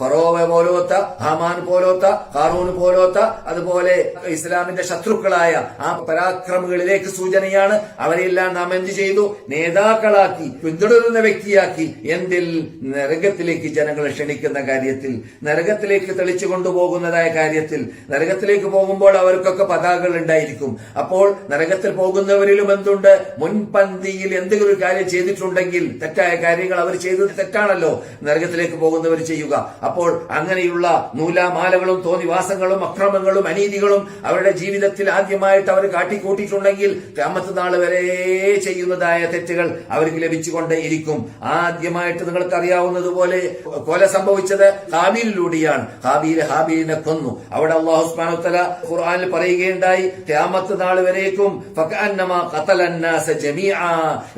ഫറോവ പോലോത്ത ഹമാൻ പോലോത്ത ഹാറൂൺ പോലോത്ത അതുപോലെ ഇസ്ലാമിന്റെ ശത്രുക്കളായ ആ പരാക്രമികളിലേക്ക് സൂചനയാണ് അവരെല്ലാം നാം എന്ത് ചെയ്തു? നേതാക്കളാക്കി പിന്തുടരുന്ന വ്യക്തിയാക്കി എന്തിൽ നരകത്തിലേക്ക് ജനങ്ങളെ ക്ഷണിക്കുന്ന കാര്യത്തിൽ നരകത്തിലേക്ക് തെളിച്ചു കൊണ്ടുപോകുന്നതായ കാര്യത്തിൽ നരകത്തിലേക്ക് പോകുമ്പോൾ അവർക്കൊക്കെ പതാകകൾ ഉണ്ടായിരിക്കും. അപ്പോൾ നരകത്തിൽ പോകുന്നവരിലും എന്തുണ്ട്? മുൻപന്തിയിൽ എന്തെങ്കിലും ഒരു കാര്യം ചെയ്തിട്ടുണ്ടെങ്കിൽ തെറ്റായ കാര്യങ്ങൾ അവർ ചെയ്തത് തെറ്റാണല്ലോ. നരകത്തിലേക്ക് പോകുന്നവർ ചെയ്യുക. അപ്പോൾ അങ്ങനെയുള്ള നൂലാമാലകളും തോന്നിവാസങ്ങളും അക്രമങ്ങളും അനീതികളും അവരുടെ ജീവിതത്തിൽ ആദ്യമായിട്ട് അവർ കാട്ടിക്കൂട്ടിയിട്ടുണ്ടെങ്കിൽ ക്യാമത്ത് നാൾ വരെ ചെയ്യുന്നതായ തെറ്റുകൾ അവർക്ക് ലഭിച്ചുകൊണ്ടേ ഇരിക്കും ആദ്യമായിട്ട് നിങ്ങൾക്ക് അറിയാവുന്നതുപോലെ കൊല സംഭവിച്ചത് ഹാബീലിലൂടെയാണ്. ഹാബീൽ ഹാബീലിനെ കൊന്നു. അവിടെ അള്ളാഹുസ്മാനുത്തല ഖുർആാനിൽ പറയുകയുണ്ടായി ക്യാമത്ത് നാൾ വരേക്കും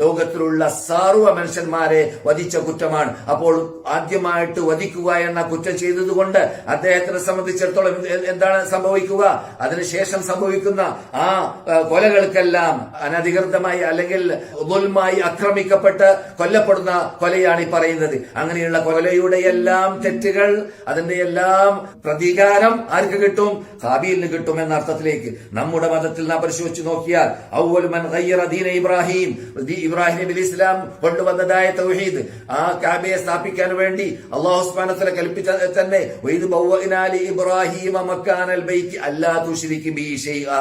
ലോകത്തിലുള്ള സർവ മനുഷ്യന്മാരെ വധിച്ച കുറ്റമാണ്. അപ്പോൾ ആദ്യമായിട്ട് വധിക്കുക എന്ന കുറ്റം ചെയ്തതുകൊണ്ട് അദ്ദേഹത്തിനെ സംബന്ധിച്ചിടത്തോളം എന്താണ് സംഭവിക്കുക? അതിനുശേഷം സംഭവിക്കുന്ന ആ കൊലകൾക്കെല്ലാം അനധികൃതമായി അല്ലെങ്കിൽ ദുൽമായി ആക്രമിക്കപ്പെട്ട് കൊല്ലപ്പെടുന്ന കൊലയാണ് ഈ പറയുന്നത്. അങ്ങനെയുള്ള കൊലയുടെ എല്ലാം തെറ്റുകൾ അതിന്റെ എല്ലാം പ്രതികാരം ആർക്ക് കിട്ടും? ഹാബീലിന് കിട്ടും എന്ന അർത്ഥത്തിലേക്ക്. നമ്മുടെ മതത്തിൽ നാം പരിശോധിച്ച് നോക്കിയാൽ ഔവൽ മൻ ഗയ്യറ ദീന ഇബ്രാഹിം ഇബ്രാഹിം നബി ഇസ്ലാം കൊണ്ടുവന്നതായ തൗഹീദ്. ആ കാബയെ സ്ഥാപിക്കാൻ വേണ്ടി അള്ളാഹുസ്മാനത്തിലെ കൽപ്പിച്ച തന്നെ. ഇബ്രാഹിം അല്ലാ തുശ്രിക് ബി ഷൈആ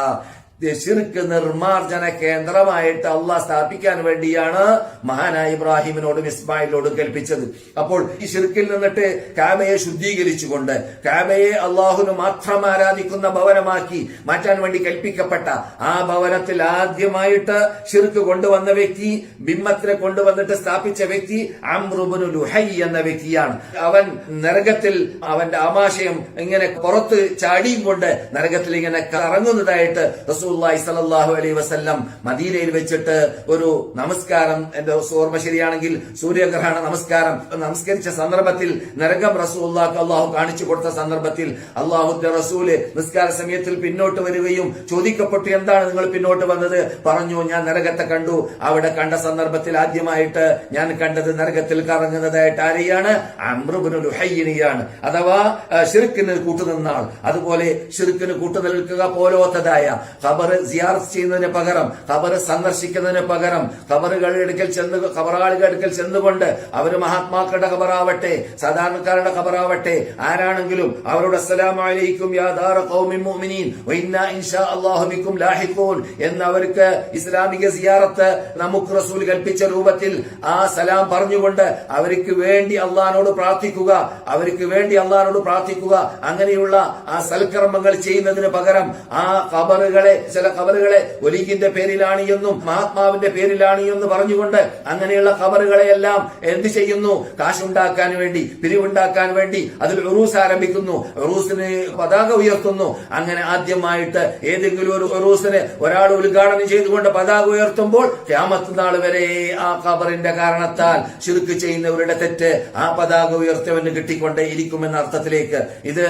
ശിർക്ക് നിർമാർജന കേന്ദ്രമായിട്ട് അള്ളാഹ് സ്ഥാപിക്കാൻ വേണ്ടിയാണ് മഹാനായ ഇബ്രാഹിമിനോടും ഇസ്മായിലിനോടും കൽപ്പിച്ചത്. അപ്പോൾ ഈ ശിർക്കിൽ നിന്നിട്ട് ശുദ്ധീകരിച്ചു ശുദ്ധീകരിച്ചുകൊണ്ട് കാമയെ അള്ളാഹുന് മാത്രം ആരാധിക്കുന്ന ഭവനമാക്കി മാറ്റാൻ വേണ്ടി കൽപ്പിക്കപ്പെട്ട ആ ഭവനത്തിൽ ആദ്യമായിട്ട് ശിർക്ക് കൊണ്ടുവന്ന വ്യക്തി ബിംബത്തിനെ കൊണ്ടുവന്നിട്ട് സ്ഥാപിച്ച വ്യക്തി അമ്രുബുനു ലുഹൈ എന്ന വ്യക്തിയാണ്. അവൻ നരകത്തിൽ അവന്റെ ആമാശയം ഇങ്ങനെ പുറത്ത് ചാടിയും കൊണ്ട് നരകത്തിൽ ഇങ്ങനെ കറങ്ങുന്നതായിട്ട് റസൂല്ലായി സലല്ലാഹു അലൈഹി വസ്ല്ലം മദീനയിൽ വെച്ചിട്ട് ഒരു നമസ്കാരം എന്റെ ഓർമ്മ ശരിയാണെങ്കിൽ സൂര്യഗ്രഹണ നമസ്കാരം നമസ്കരിച്ച സന്ദർഭത്തിൽ നരകം റസൂല്ലാക്ക് അള്ളാഹു കാണിച്ചു കൊടുത്ത സന്ദർഭത്തിൽ അള്ളാഹുന്റെ റസൂൽ നിസ്കാര സമയത്തിൽ പിന്നോട്ട് വരികയും ചോദിക്കപ്പെട്ടു എന്താണ് നിങ്ങൾ പിന്നോട്ട് വന്നത്? പറഞ്ഞു ഞാൻ നരകത്തെ കണ്ടു. അവിടെ കണ്ട സന്ദർഭത്തിൽ ആദ്യമായിട്ട് ഞാൻ കണ്ടത് നരകത്തിൽ കറങ്ങുന്നതായിട്ട് ആരെയാണ്? അമൃബുനുഹയ്യനിയാണ് അഥവാ ഷിർക്കിന് കൂട്ടുനിന്നാൾ അതുപോലെ ഷിർക്കിന് കൂട്ടുനിൽക്കുക പോലോത്തതായ ഖബർ സിയാർസ് ചെയ്യുന്നതിന് പകരം ഖബർ സന്ദർശിക്കുന്നതിന് പകരം ഖബറുകളുടെ അടുക്കൽ ചെന്ന് ഖബറാളുകളുടെ അടുക്കൽ ചെന്നുകൊണ്ട് അവർ മഹാത്മാക്കളുടെ ഖബറാവട്ടെ സാധാരണക്കാരുടെ ഖബറാവട്ടെ ആരാണെങ്കിലും അവരോട് അസ്സലാമു അലൈക്കും യാ ദാറ ഖൗമിൻ മുഅ്മിനീൻ വ ഇന്നാ അല്ലാഹു എന്ന് അവർക്ക് ഇസ്ലാമിക സിയാറത്ത് നമുക്ക് റസൂൽ കൽപ്പിച്ച രൂപത്തിൽ ആ സലാം പറഞ്ഞുകൊണ്ട് അവർക്ക് വേണ്ടി അള്ളഹാനോട് പ്രാർത്ഥിക്കുക അവർക്ക് വേണ്ടി അള്ളഹാനോട് പ്രാർത്ഥിക്കുക അങ്ങനെയുള്ള ആ സൽക്കർമ്മങ്ങൾ ചെയ്യുന്നതിന് പകരം ആ ഖബറുകളെ ചില ഖബറുകളെ ഒലിഗിന്റെ പേരിലാണ് എന്നും മഹാത്മാവിന്റെ പേരിലാണ് എന്ന് പറഞ്ഞുകൊണ്ട് അങ്ങനെയുള്ള ഖബറുകളെ എല്ലാം എന്ത് ചെയ്യുന്നു? കാശുണ്ടാക്കാൻ വേണ്ടി പിരിവുണ്ടാക്കാൻ വേണ്ടി അതിൽ ഉറൂസ് ആരംഭിക്കുന്നു. ഉറൂസിന് പതാക ഉയർത്തുന്നു. അങ്ങനെ ആദ്യമായിട്ട് ഏതെങ്കിലും ഒരു ഉറൂസിന് ഒരാൾ ഉദ്ഘാടനം ചെയ്തുകൊണ്ട് പതാക ഉയർത്തുമ്പോൾ ക്യാമത്ത് വരെ ആ ഖബറിന്റെ കാരണത്താൽ ചുരുക്ക് ചെയ്യുന്നവരുടെ തെറ്റ് ആ പതാക ഉയർത്തവന് കിട്ടിക്കൊണ്ടേ ഇരിക്കുമെന്ന അർത്ഥത്തിലേക്ക്. ഇത്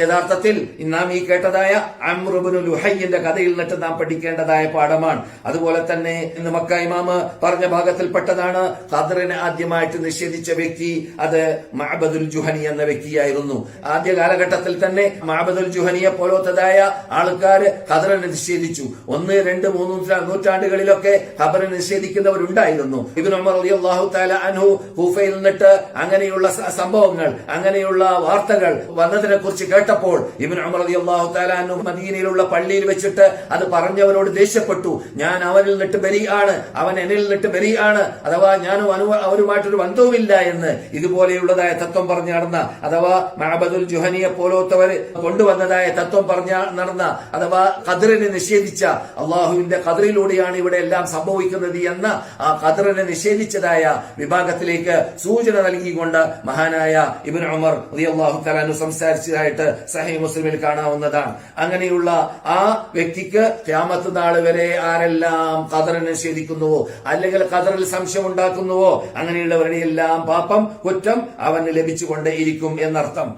യഥാർത്ഥത്തിൽ നാം ഈ കേട്ടതായ അമ്രുബിനു ലുഹയ്യന്റെ കഥയിൽ നിന്നിട്ട് നാം പഠിക്കേണ്ടതായ പാഠമാണ്. അതുപോലെ തന്നെ ഇന്ന് മക്ക ഇമാമ് പറഞ്ഞ ഭാഗത്തിൽപ്പെട്ടതാണ് ഖദറിനെ ആദ്യമായിട്ട് നിഷേധിച്ച വ്യക്തി അത് മഹബദുൽ ജുഹനി എന്ന വ്യക്തിയായിരുന്നു. ആദ്യ കാലഘട്ടത്തിൽ തന്നെ മഹബദുൽ ജുഹനിയെ പോലത്തതായ ആൾക്കാർ ഖദറിനെ നിഷേധിച്ചു. ഒന്ന് രണ്ട് മൂന്ന് നൂറ്റാ- നൂറ്റാണ്ടുകളിലൊക്കെ ഖബറിനെ നിഷേധിക്കുന്നവരുണ്ടായിരുന്നു. ഇബിൻ ഉമർ റളിയല്ലാഹു തആല അൻഹു കൂഫയിൽ നിന്നിട്ട് അങ്ങനെയുള്ള സംഭവങ്ങൾ അങ്ങനെയുള്ള വാർത്തകൾ വന്നതിനെ കുറിച്ച് കേട്ടപ്പോൾ ഇബിൻ ഉമർ അള്ളാഹു തആല അൻഹു മദീനയിലുള്ള പള്ളിയിൽ വെച്ചിട്ട് അത് പറഞ്ഞവനോട് ദേഷ്യപ്പെട്ടു. ഞാൻ അവനിൽ നിട്ട് ബലിയാണ്. അവൻ എന്നിൽ നിട്ട് ബലിയാണ്. അഥവാ ഞാനും അനു അവരുമായിട്ടൊരു ബന്ധവുമില്ല എന്ന് ഇതുപോലെയുള്ളതായ തത്വം പറഞ്ഞു നടന്ന അഥവാ മഹബദുൽ ജുഹനിയെ പോലോത്തവർ കൊണ്ടുവന്നതായ തത്വം പറഞ്ഞ നടന്ന അഥവാ ഖദറിനെ നിഷേധിച്ച അള്ളാഹുവിന്റെ ഖദറിലൂടെയാണ് ഇവിടെ എല്ലാം സംഭവിക്കുന്നത് എന്ന ആ ഖദറിനെ നിഷേധിച്ചതായ വിഭാഗത്തിലേക്ക് സൂചന നൽകിക്കൊണ്ട് മഹാനായ ഇബിൻ ഉമർ അള്ളാഹു തലാനു സംസാരിച്ചതായിട്ട് സഹി മുസ്ലിമിൽ കാണാവുന്നതാണ്. അങ്ങനെയുള്ള ആ വ്യക്തിക്ക് ക്യാമത്ത് നാൾ വരെ ആരെല്ലാം ഖദറിനെ നിഷേധിക്കുന്നുവോ? അല്ലെങ്കിൽ കതറിൽ സംശയം ഉണ്ടാക്കുന്നുവോ? അങ്ങനെയുള്ളവരുടെ എല്ലാം പാപം കുറ്റം അവന് ലഭിച്ചുകൊണ്ടേ ഇരിക്കും എന്നർത്ഥം.